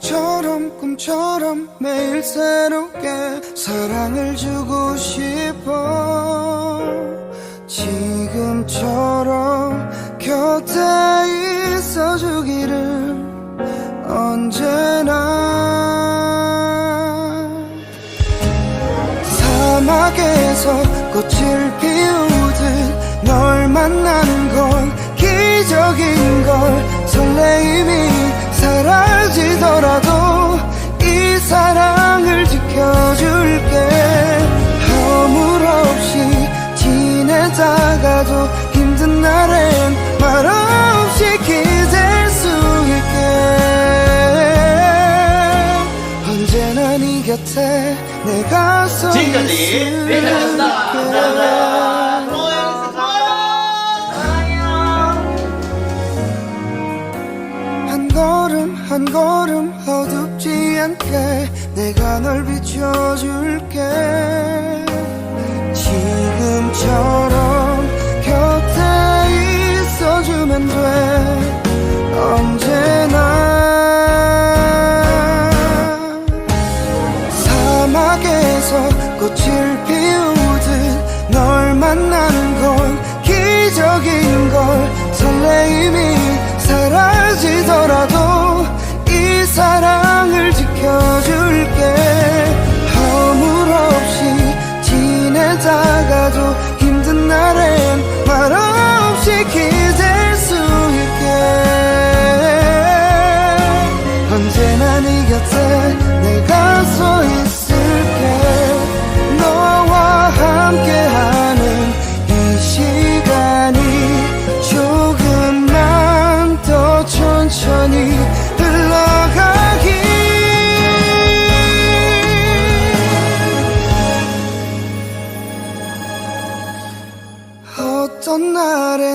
음악처럼 꿈처럼 매일 새롭게 사랑을 주고 싶어. 지금처럼 곁에 있어주기를 언제나 사막에서 꽃을 피우듯 널 만나는 건 기적인 걸 지내다가도 힘든 날엔 말없이 기댈 수 있게 언제나 네 곁에 내가 서 지금까지. 감사합니다. 좋아요. 한 걸음 한 걸음 어둡지 않게 내가 널 비춰줄게 지금처럼 꽃을 피우듯 널 만나는 건 기적인 걸. 설레임이 사라지더라도 이 사랑을 지켜줄게. 허물 없이 지내다가도 힘든 날엔 말 없이 기댈 수 있게. 언제나 네 곁에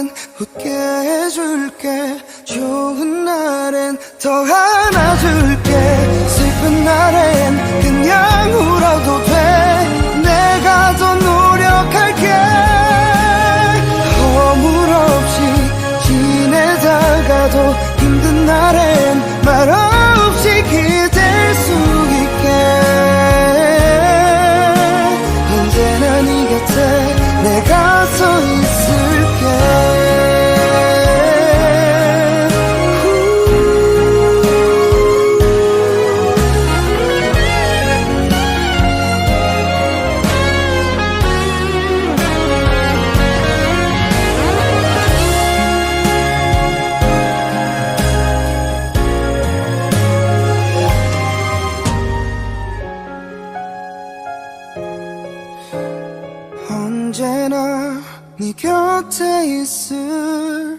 날엔 웃게 해줄게. 좋은 날엔 더 안아줄게. 슬픈 날엔 그냥 울어도 돼. 내가 더 노력할게. 허물 없이 지내다가도 힘든 날엔 네 곁에 있을게